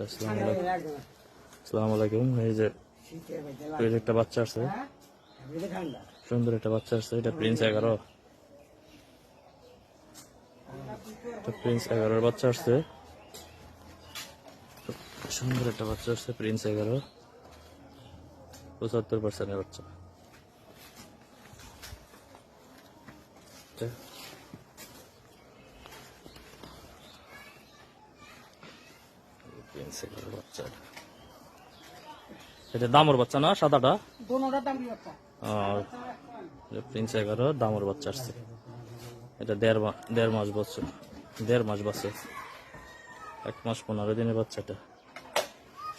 আসসালামু আলাইকুম। এই যে একটা বাচ্চা আছে। সুন্দর একটা বাচ্চা আছে এটা প্রিন্স এগারো। প্রিন্স এগারোর বাচ্চা আসছে সুন্দর একটা বাচ্চা আসছে প্রিন্স এগারো। পঁচাত্তর পার্সেন্টের বাচ্চা। এটা দামর বাচ্চা না সাদাটা? প্রিন্স এগারো দামর বাচ্চা আসছে। এটা দেড় দেড় মাস বছর। দেড় মাস বছর। এক মাস পনেরো দিনের বাচ্চাটা।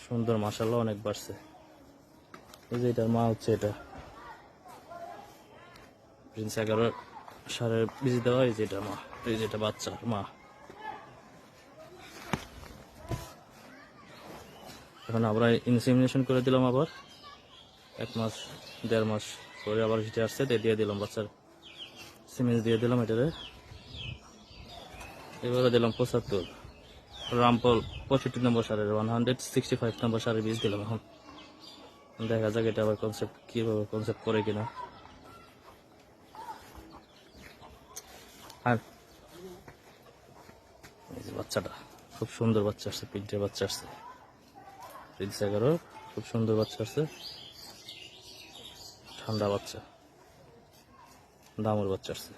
সুন্দর মাসাল্লাহ অনেক বাড়ছে। এই যে এটার মা হচ্ছে এটা। প্রিন্স এগারো সারের বীজ দেওয়া এই যে এটা মা। এই যে এটা বাচ্চার মা। এখন আমরা ইনসেমিনেশন করে দিলাম আবার। এক মাস, দেড় মাস পরে আবার হিটে আসছে, দিয়ে দিলাম বাচ্চার সিমেন্স দিয়ে দিলাম এটারে। এবারে দিলাম পঁচাত্তর। রামপল পঁয়ষট্টি নম্বর সারের one hundred sixty five number সারের বীজ দিলাম এখন। দেখা যাক এটা আবার কনসেপ্ট কীভাবে কনসেপ্ট করে কিনা। আর বাচ্চাটা, খুব সুন্দর বাচ্চা আসছে পিন্টের বাচ্চা আসছে। প্রিন্স এগারো খুব সুন্দর বাচ্চা আছে। ঠান্ডা বাচ্চা। দামুর বাচ্চা আসছে